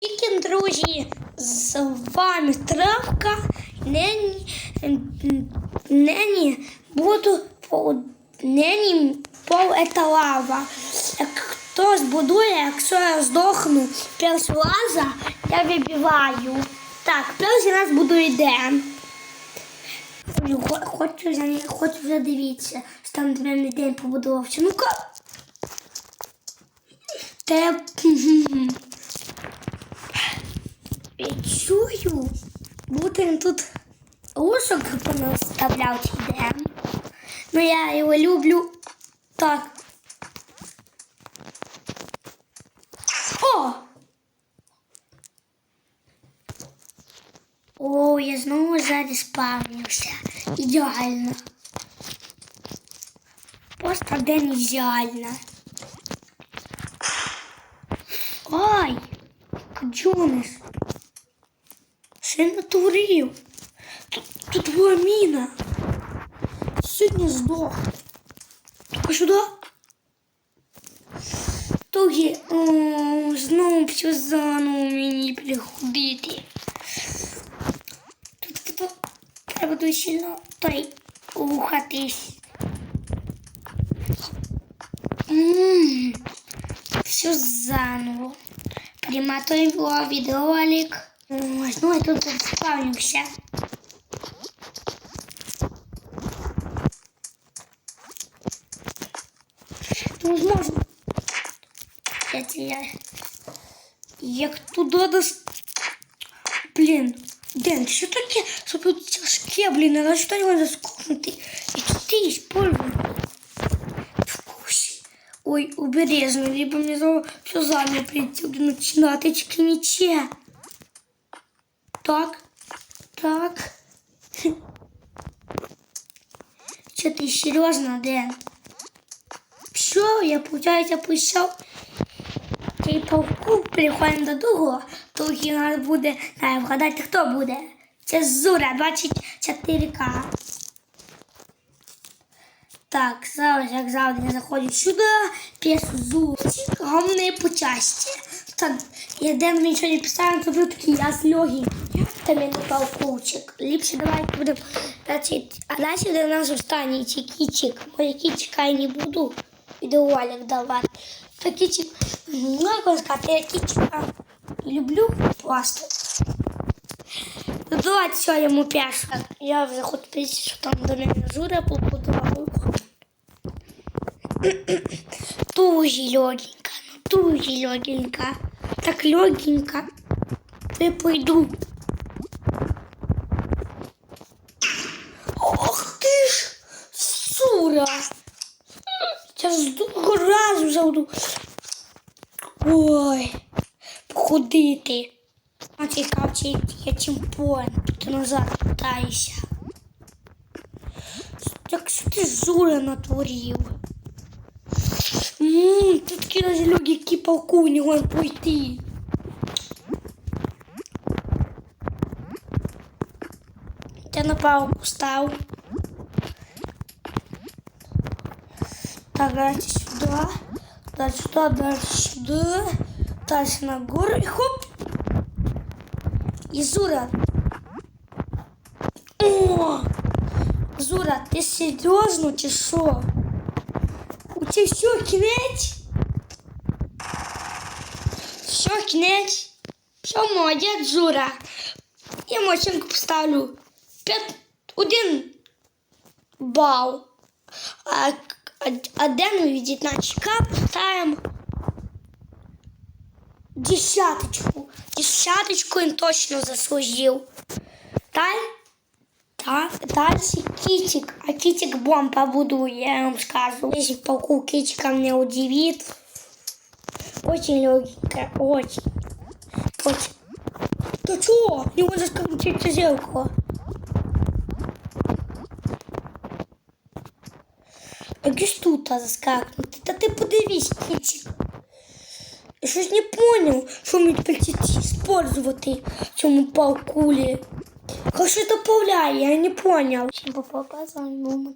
Тільки, друзі, з вами Травка. Нині, нині буду нині пол это лава. Як хто збудує, якщо я здохну першого раза, я вибиваю. Так, перший раз буду йдем. Хочу, вже- хочу вже що там мене день побудувався. Ну-ка. Те. чую, будто він тут ушок понаставляв чи де. Ну я його люблю. Так. О! О, я знову ззаді спавнився. Ідеально. Просто день ідеально. Ай! Джонис! Що я натворив? Тут, тут твоя міна. Сьогодні здох. Тільки сюди. Тоді о, знову все заново мені приходити. Тут, тут, треба дуже сильно той рухатись. М, Все заново. Перематываю видеоролик. Ой, Ну, я тут спавнимся. Невозможно. Я теряю. Як туди дос... Блін, Ден, що таке? Щоб тут тяжке, блін, надо що його заскунути. І тут ти используй. Вкусь. Ой, обережно, либо мне все заново прийти тільки ніче. Так, так. Что ты серьезно, Дэн? Все, я, получается, писав. Цей павку переходимо до другого, у нас буде, не, вгадайте, хто буде. Це Зура 24К. Так, зараз, як завжди, я заходжу сюди, п'єсу Зурчик, гомне по часті. Так, я Ден нічого не писав, то буду такий, я з льогі. Там я напав кучик. Ліпше давайте будемо, значить, а буде у нас останній кічик. Бо я кічика я не буду відеоролик давати. Та кічик, ну, як вам сказати, я кічика люблю просто. Ну, Давайте все, йому перше. Я вже хоч писати, що там до мене Жура побудував. Дуже легенько, дуже легенько. Так легенько. Я пойду. Ох ти ж, сура. Я ж другого разу заведу. Ой, походити. А цікав, чи я чемпіон. Ти назад питаєшся. Як що ти жура натворив? Ммм, такі полку не можуть пройти. Я на палку став. Так, дальше сюда. Дальше сюда, дальше сюда. Дальше на гору. И хоп. И Зура. О! Зура, ти серйозно чи тебе все, кінець? Все, кінець? Все, молодець, Зура. Я йому поставлю 5, 1 бал. А, а, а Дену від 19к поставимо десяточку. Десяточку він точно заслужив. Даль, та, дальше китик. А китик бомба буду, я вам скажу. Если полку китика меня удивит. Очень легенько, очень. Очень. Да чё? Не можешь скрутить зеркало. А где ж тут заскакнути? Та ти подивись, кітчик. Я щось не понял, що мені тепер ці использувати в цьому палкулі. Как повляє, я не понял. Всім попав, з вами.